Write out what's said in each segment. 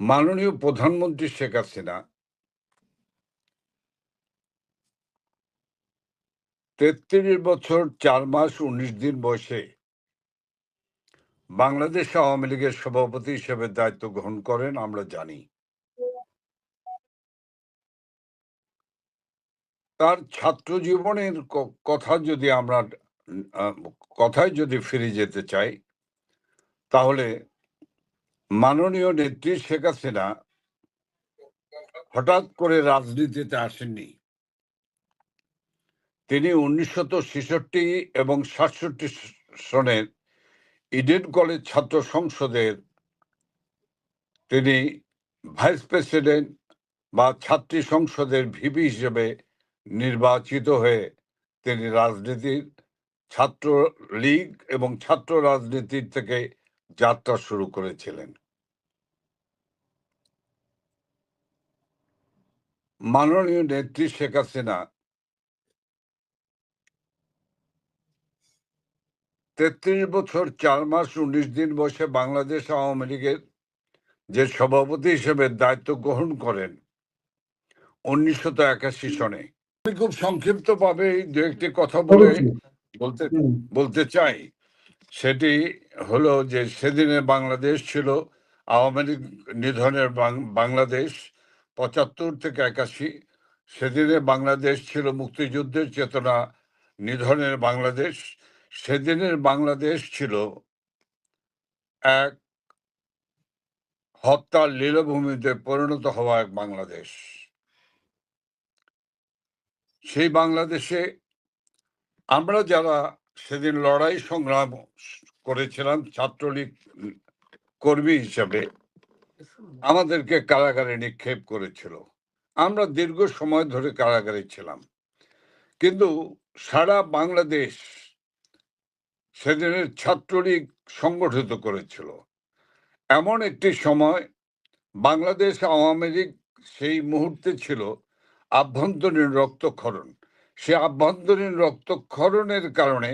মাননীয় প্রধানমন্ত্রী শেখ হাসিনা তেত্রিশ বছর চার মাস উনিশ দিন বয়সে বাংলাদেশ আওয়ামী লীগের সভাপতি হিসেবে দায়িত্ব গ্রহণ করেন, আমরা জানি। তার ছাত্র জীবনের কথা যদি আমরা কথায় যদি ফিরে যেতে চাই, তাহলে মাননীয় নেত্রী শেখ হাসিনা হঠাৎ করে রাজনীতিতে আসেননি। তিনি উনিশশো ছেষট্টি এবং সাতষট্টি সনের ইডেন কলেজ ছাত্র সংসদের তিনি ভাইস প্রেসিডেন্ট বা ছাত্রী সংসদের ভিপি হিসেবে নির্বাচিত হয়ে তিনি রাজনীতির ছাত্র লীগ এবং ছাত্র রাজনীতির থেকে যাত্রা শুরু করেছিলেন। মাননীয় নেত্রী শেখ হাসিনা তেত্রিশ বছর চার মাস উনিশ দিন বয়সে বাংলাদেশ আওয়ামী লীগের যে সভাপতি হিসেবে দায়িত্ব গ্রহণ করেন উনিশশো একাশি সনে। আমি খুব সংক্ষিপ্ত ভাবে দু একটি কথা বলে বলতে বলতে চাই। সেটি হলো যে সেদিনে বাংলাদেশ ছিল আওয়ামী লীগ নিধনের বাংলাদেশ। পঁচাত্তর থেকে একাশি। সেদিনে বাংলাদেশ ছিল মুক্তিযুদ্ধের চেতনা নিধনের বাংলাদেশ। সেদিনের বাংলাদেশ ছিল এক হত্যার লীলভূমিতে পরিণত হওয়া এক বাংলাদেশ। সেই বাংলাদেশে আমরা যারা সেদিন লড়াই সংগ্রাম করেছিলাম ছাত্রলীগ কর্মী হিসাবে আমাদেরকে কারাগারে নিক্ষেপ করেছিল। আমরা দীর্ঘ সময় ধরে কারাগারে ছিলাম। কিন্তু সারা বাংলাদেশ সেদিনের ছাত্রলীগ সংগঠিত করেছিল। এমন একটি সময় বাংলাদেশ আওয়ামী লীগ সেই মুহূর্তে ছিল আভ্যন্তরীণ রক্তক্ষরণ। সে আভ্যন্তরীণ রক্তক্ষরণের কারণে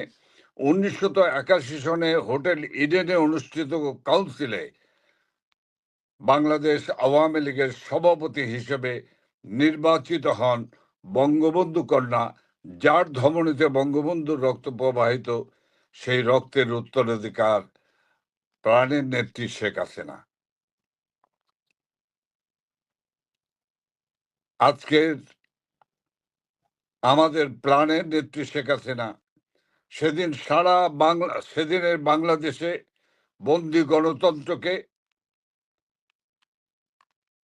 উনিশশো একাশি সনে হোটেল ইডেনে অনুষ্ঠিত কাউন্সিলে বাংলাদেশ আওয়ামী লীগের সভাপতি হিসেবে নির্বাচিত হন বঙ্গবন্ধু কন্যা। যার ধমনীতে বঙ্গবন্ধুর রক্ত প্রবাহিত, সেই রক্তের উত্তরাধিকার প্রাণের নেত্রী শেখ হাসিনা। আজকের আমাদের প্রাণের নেত্রী শেখ হাসিনা সেদিন সারা বাংলা সেদিনের বাংলাদেশে বন্দি গণতন্ত্রকে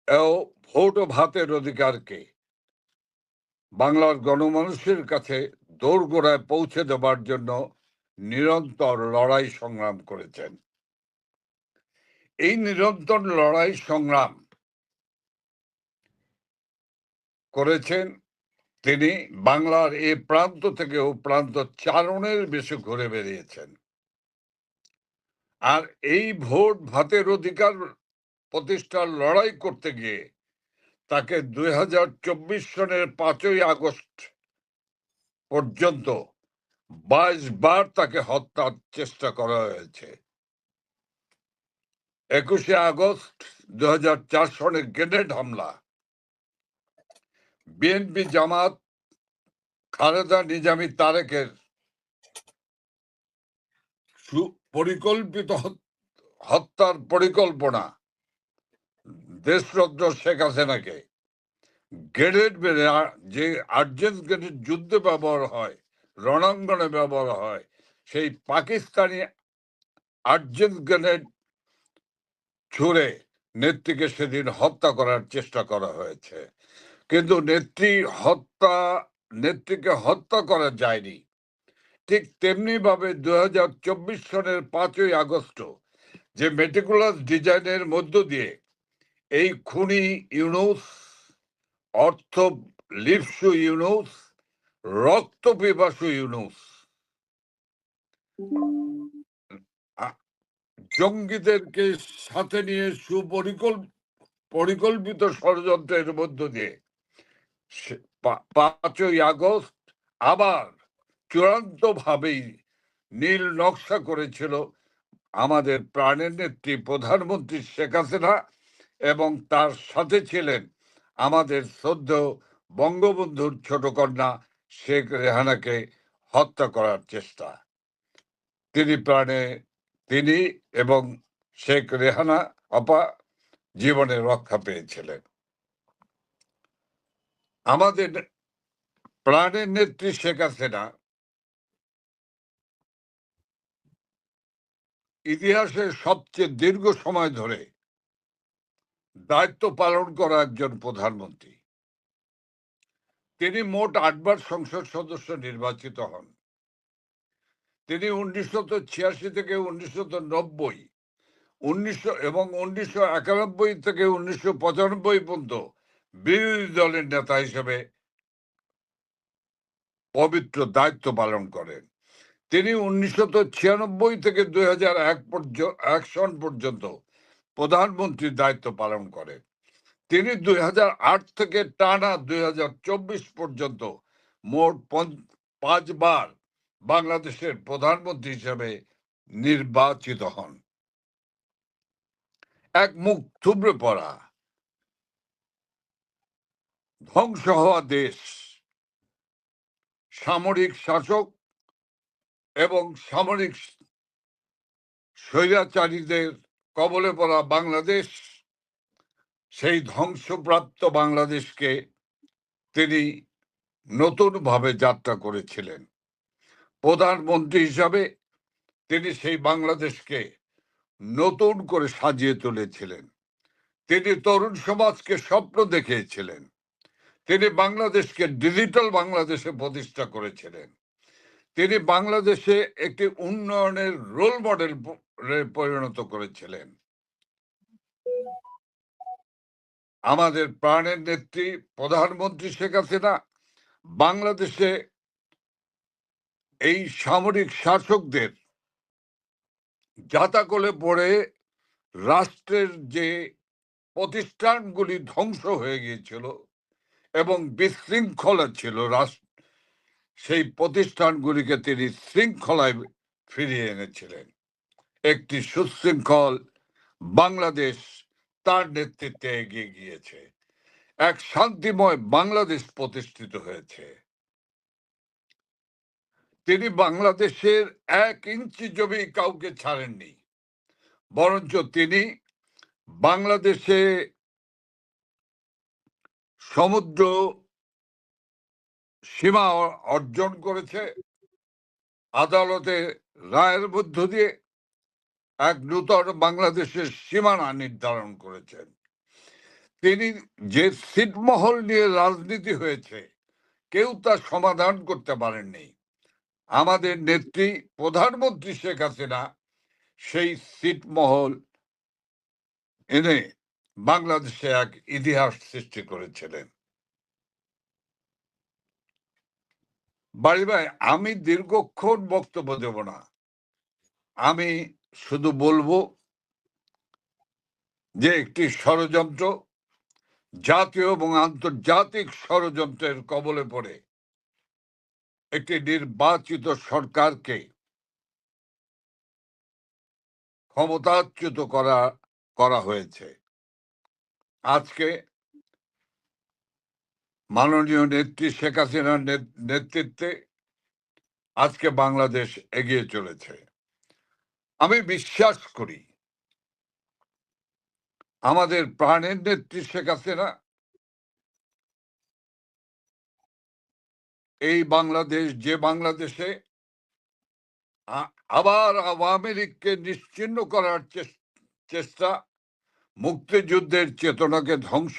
ভোট ও ভাতের অধিকারকে। বাংলার গণমানুষের কাছে দোরগোড়ায় পৌঁছে দেবার জন্য নিরন্তর লড়াই সংগ্রাম করেছেন। এই নিরন্তর লড়াই সংগ্রাম করেছেন তিনি বাংলার এ প্রান্ত থেকে ও প্রান্ত চারণের বেশি ঘুরে বেরিয়েছেন আর এই ভোট ভাতের অধিকার প্রতিষ্ঠার লড়াই করতে গিয়ে তাকে দুই হাজার চব্বিশ সনের পাঁচই আগস্ট পর্যন্ত বাইশ বার তাকে হত্যার চেষ্টা করা হয়েছে। একুশে আগস্ট দু হাজার চার সনে গ্রেনেড হামলা। বিএনপি জামাত খালেদা নিজামী তারেকের পরিকল্পিত হত্যার পরিকল্পনা দেশরত্ন শেখ হাসিনাকে। গ্রেনেড মেরে যে আর্জেন্ট গ্রেনেড যুদ্ধে ব্যবহার হয়, রণাঙ্গনে ব্যবহার হয়, সেই পাকিস্তানি আর্জেন্ট গ্রেনেড ছুড়ে নেত্রীকে সেদিন হত্যা করার চেষ্টা করা হয়েছে। কিন্তু নেত্রী হত্যা, নেত্রীকে হত্যা করা যায়নি। ঠিক তেমনি ভাবে দু হাজার চব্বিশ সনের পাঁচই আগস্ট, যে মেটিকুলাস ডিজাইনের মধ্য দিয়ে এই খুনি ইউনুস, অর্থ লিপসু ইউনুস, রক্ত পিপাসু ইউনুস। জঙ্গিদেরকে সাথে নিয়ে সুপরিকল্প পরিকল্পিত ষড়যন্ত্রের মধ্য দিয়ে পাঁচই আগস্ট আবার চূড়ান্ত ভাবেই নীল নকশা করেছিল আমাদের প্রাণের নেত্রী প্রধানমন্ত্রী শেখ হাসিনা। এবং তার সাথে ছিলেন আমাদের সদ্য বঙ্গবন্ধুর ছোট কন্যা শেখ রেহানাকে হত্যা করার চেষ্টা। তিনি প্রাণে, তিনি এবং শেখ রেহানা আপা জীবনে রক্ষা পেয়েছিলেন। আমাদের প্রাণের নেত্রী শেখ হাসিনা ইতিহাসের সবচেয়ে দীর্ঘ সময় ধরে দায়িত্ব পালন করা একজন প্রধানমন্ত্রী। তিনি মোট আটবার সংসদ সদস্য নির্বাচিত হন। তিনি উনিশশো ছিয়াশি থেকে উনিশশো নব্বই, উনিশশো এবং উনিশশো একানব্বই থেকে উনিশশো পঁচানব্বই পর্যন্ত বিরোধী দলের নেতা হিসেবে পবিত্র দায়িত্ব পালন করেন। তিনি উনিশশো ছিয়ানব্বই থেকে দুই হাজার এক এক সন পর্যন্ত প্রধানমন্ত্রীর দায়িত্ব পালন করেন তিনি দুই হাজার আট থেকে টানা দুই হাজার চব্বিশ পর্যন্ত মোট পাঁচবার বাংলাদেশের প্রধানমন্ত্রী হিসেবে নির্বাচিত হন। এক মুখ থুবড়ে পড়া। ধ্বংস হওয়া দেশ। সামরিক শাসক এবং সামরিক স্বৈরাচারীদের কবলে পড়া বাংলাদেশ, সেই ধ্বংসপ্রাপ্ত বাংলাদেশকে তিনি নতুনভাবে যাত্রা করেছিলেন। প্রধানমন্ত্রী হিসাবে তিনি সেই বাংলাদেশকে নতুন করে সাজিয়ে তুলেছিলেন। তিনি তরুণ সমাজকে স্বপ্ন দেখিয়েছিলেন। তিনি বাংলাদেশকে ডিজিটাল বাংলাদেশে প্রতিষ্ঠা করেছিলেন। তিনি বাংলাদেশে একটি উন্নয়নের রোল মডেল পরিণত করেছিলেন। আমাদের প্রাণের নেত্রী প্রধানমন্ত্রী শেখ হাসিনা বাংলাদেশে এই সামরিক শাসকদের জাতাকলে পড়ে রাষ্ট্রের যে প্রতিষ্ঠানগুলি ধ্বংস হয়ে গিয়েছিল এবং বিশৃঙ্খলা ছিল রাষ্ট্র, সেই প্রতিষ্ঠানগুলিকে তিনি শৃঙ্খলায় ফিরিয়ে এনেছিলেন। একটি সুশৃঙ্খল বাংলাদেশ তার নেতৃত্বে এগিয়ে গিয়েছে। এক শান্তিময় বাংলাদেশ প্রতিষ্ঠিত হয়েছে। তিনি বাংলাদেশের এক ইঞ্চি জমি কাউকে ছাড়েননি, বরঞ্চ তিনি বাংলাদেশে সমুদ্র সীমা অর্জন করেছে, আদালতে রায়ের মধ্য দিয়ে এক নূতন বাংলাদেশের সীমানা নির্ধারণ করেছেন। তিনি যে ছিটমহল নিয়ে রাজনীতি হয়েছে, কেউ তা সমাধান করতে পারেননি। আমাদের নেত্রী প্রধানমন্ত্রী শেখ হাসিনা সেই ছিটমহল এনে বাংলাদেশে এক ইতিহাস সৃষ্টি করেছিলেন। বাড়ি ভাই আমি দীর্ঘক্ষণ বক্তব্য দেব না। আমি শুধু বলব যে একটি ষড়যন্ত্র জাতীয় এবং আন্তর্জাতিক ষড়যন্ত্রের কবলে পড়ে একটি নির্বাচিত সরকারকে ক্ষমতাচ্যুত করা করা হয়েছে। আজকে মাননীয় নেত্রী শেখ হাসিনার নেতৃত্বে আজকে বাংলাদেশ এগিয়ে চলেছে। আমি বিশ্বাস করি, আমাদের প্রাণের নেত্রী শেখ হাসিনা এই বাংলাদেশ, যে বাংলাদেশে আবার আওয়ামী লীগকে নিশ্চিহ্ন করার চেষ্টা, মুক্তিযুদ্ধের চেতনাকে ধ্বংস,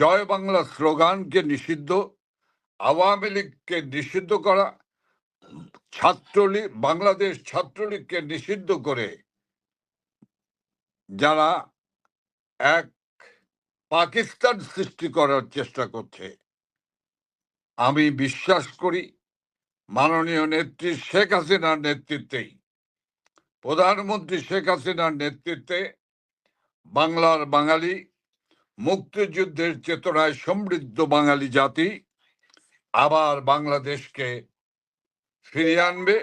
জয় বাংলা স্লোগানকে নিষিদ্ধ আওয়ামী লীগকে নিষিদ্ধ করা ছাত্রলীগ, বাংলাদেশ ছাত্রলীগকে নিষিদ্ধ করে যারা এক পাকিস্তান সৃষ্টি করার চেষ্টা করছে। আমি বিশ্বাস করি মাননীয় নেত্রী শেখ হাসিনার নেতৃত্বেই, প্রধানমন্ত্রী শেখ হাসিনার নেতৃত্বে বাংলার বাঙালি, মুক্তিযুদ্ধের চেতনায় সমৃদ্ধ বাঙালি জাতি আবার বাংলাদেশকে ফিরিয়ে আনবে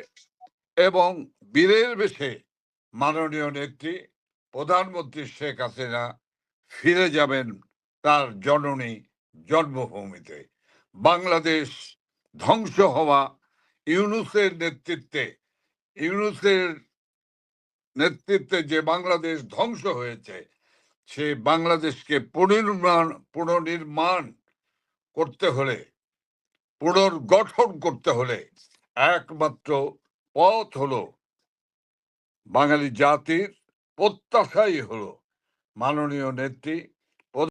এবং বীরের বেশে মাননীয় নেত্রী প্রধানমন্ত্রী শেখ হাসিনা ফিরে যাবেন তার জননী জন্মভূমিতে। বাংলাদেশ ধ্বংস হওয়া ইউনুসের নেতৃত্বে ইউনুসের নেতৃত্বে যে বাংলাদেশ ধ্বংস হয়েছে, সে বাংলাদেশকে পুনর্নির্মাণ পুনর্নির্মাণ করতে হলে, পুনর্গঠন করতে হলে একমাত্র পথ হলো বাঙালি জাতির প্রত্যাশাই হলো মাননীয় নেত্রী